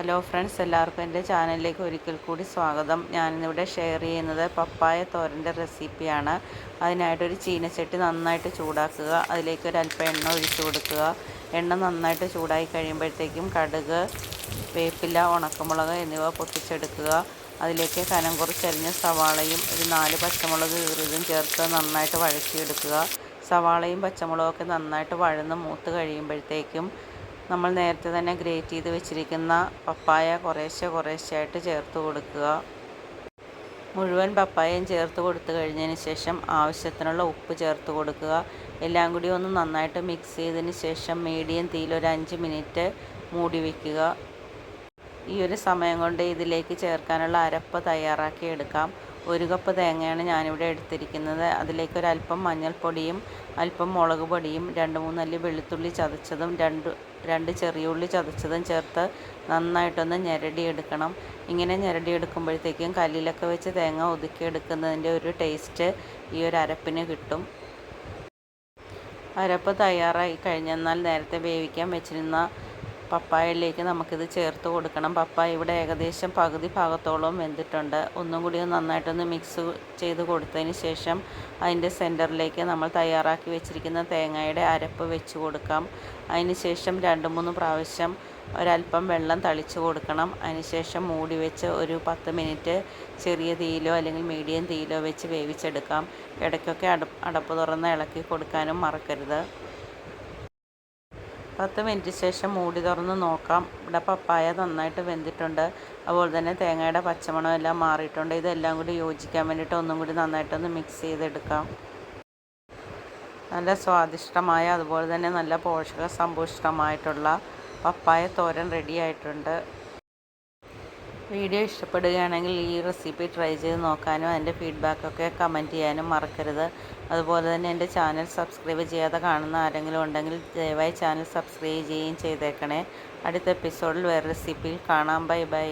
Hello friends എല്ലാവർക്കും എന്റെ ചാനലിലേക്ക് ഒരിക്കൽ കൂടി സ്വാഗതം. ഞാനിന്നിവിടെ ഷെയർ ചെയ്യുന്നത് പപ്പായ തോരന്റെ റെസിപ്പിയാണ് അതിനായിട്ടൊരു ചീനച്ചട്ടി നന്നായിട്ട് ചൂടാക്കുക. അതിലേക്ക് ഒരു അല്പം എണ്ണ ഒഴിച്ചു കൊടുക്കുക. എണ്ണ നന്നായിട്ട് ചൂടായി കഴിയുമ്പോഴത്തേക്കും കടുക് വേപ്പില ഉണക്കമുളക് എന്നിവ പൊട്ടിച്ചെടുക്കുക. അതിലേക്ക് കനം കുറച്ചരിഞ്ഞ സവാളയും ഒരു നാല് പച്ചമുളക് ഇറുതും ചേർത്ത് നന്നായിട്ട് വഴറ്റിയെടുക്കുക. സവാളയും പച്ചമുളകൊക്കെ നന്നായിട്ട് വഴന്ന് മൂത്ത് കഴിയുമ്പോഴത്തേക്കും നമ്മൾ നേരത്തെ തന്നെ ഗ്രേറ്റ് ചെയ്ത് വെച്ചിരിക്കുന്ന പപ്പായ കുറേശ്ശെ കുറേശ്ശെയായിട്ട് ചേർത്ത് കൊടുക്കുക. മുഴുവൻ പപ്പായയും ചേർത്ത് കൊടുത്തു കഴിഞ്ഞതിന് ശേഷം ആവശ്യത്തിനുള്ള ഉപ്പ് ചേർത്ത് കൊടുക്കുക. എല്ലാം കൂടി ഒന്ന് നന്നായിട്ട് മിക്സ് ചെയ്തതിന് ശേഷം മീഡിയം തീയിൽ ഒരു അഞ്ച് മിനിറ്റ് മൂടി വയ്ക്കുക ഈ ഒരു സമയം കൊണ്ട് ഇതിലേക്ക് ചേർക്കാനുള്ള അരപ്പ് തയ്യാറാക്കി എടുക്കാം. ഒരു കപ്പ് തേങ്ങയാണ് ഞാനിവിടെ എടുത്തിരിക്കുന്നത്. അതിലേക്ക് ഒരല്പം മഞ്ഞൾപ്പൊടിയും അല്പം മുളക് പൊടിയും രണ്ട് മൂന്നല്ലി വെളുത്തുള്ളി ചതച്ചതും രണ്ട് രണ്ട് ചെറിയ ഉള്ളി ചതച്ചതും ചേർത്ത് നന്നായിട്ടൊന്ന് ഞെരടിയെടുക്കണം. ഇങ്ങനെ ഞെരടിയെടുക്കുമ്പോഴത്തേക്കും കല്ലിലൊക്കെ വെച്ച് തേങ്ങ ഒതുക്കിയെടുക്കുന്നതിന്റെ ഒരു ടേസ്റ്റ് ഈ ഒരു അരപ്പിന് കിട്ടും. അരപ്പ് തയ്യാറായി കഴിഞ്ഞെന്നാൽ നേരത്തെ വേവിക്കാൻ വെച്ചിരുന്ന പപ്പായയിലേക്ക് നമുക്കിത് ചേർത്ത് കൊടുക്കണം. പപ്പായ ഇവിടെ ഏകദേശം പകുതി ഭാഗത്തോളം വെന്തിട്ടുണ്ട്. ഒന്നും കൂടി നന്നായിട്ടൊന്ന് മിക്സ് ചെയ്ത് കൊടുത്തതിന് ശേഷം അതിന്റെ സെന്ററിലേക്ക് നമ്മൾ തയ്യാറാക്കി വെച്ചിരിക്കുന്ന തേങ്ങയുടെ അരപ്പ് വെച്ച് കൊടുക്കാം. അതിന് ശേഷം രണ്ട് മൂന്ന് പ്രാവശ്യം ഒരല്പം വെള്ളം തളിച്ച് കൊടുക്കണം. അതിനുശേഷം മൂടി വെച്ച് ഒരു പത്ത് മിനിറ്റ് ചെറിയ തീയിലോ അല്ലെങ്കിൽ മീഡിയം തീയിലോ വെച്ച് വേവിച്ചെടുക്കാം. ഇടയ്ക്കൊക്കെ അടപ്പ് തുറന്ന് ഇളക്കി കൊടുക്കാനും മറക്കരുത്. പത്ത് മിനിറ്റ് ശേഷം മൂടി തുറന്ന് നോക്കാം. ഇവിടെ പപ്പായ നന്നായിട്ട് വെന്തിട്ടുണ്ട്. അതുപോലെ തന്നെ തേങ്ങയുടെ പച്ചമണം എല്ലാം മാറിയിട്ടുണ്ട്. ഇതെല്ലാം കൂടി യോജിക്കാൻ വേണ്ടിയിട്ട് ഒന്നും കൂടി നന്നായിട്ടൊന്ന് മിക്സ് ചെയ്തെടുക്കാം. നല്ല സ്വാദിഷ്ടമായ അതുപോലെ തന്നെ നല്ല പോഷക സമ്പുഷ്ടമായിട്ടുള്ള പപ്പായ തോരൻ റെഡി ആയിട്ടുണ്ട്. വീഡിയോ ഇഷ്ടപ്പെടുകയാണെങ്കിൽ ഈ റെസിപ്പി ട്രൈ ചെയ്ത് നോക്കാനും അതിന്റെ ഫീഡ്ബാക്കൊക്കെ കമന്റ് ചെയ്യാനും മറക്കരുത്. അതുപോലെ തന്നെ എന്റെ ചാനൽ സബ്സ്ക്രൈബ് ചെയ്യാതെ കാണുന്ന ആരെങ്കിലും ഉണ്ടെങ്കിൽ ദയവായി ചാനൽ സബ്സ്ക്രൈബ് ചെയ്യുകയും ചെയ്തേക്കണേ. അടുത്ത എപ്പിസോഡിൽ വേറെ റെസിപ്പിയിൽ കാണാം. Bye bye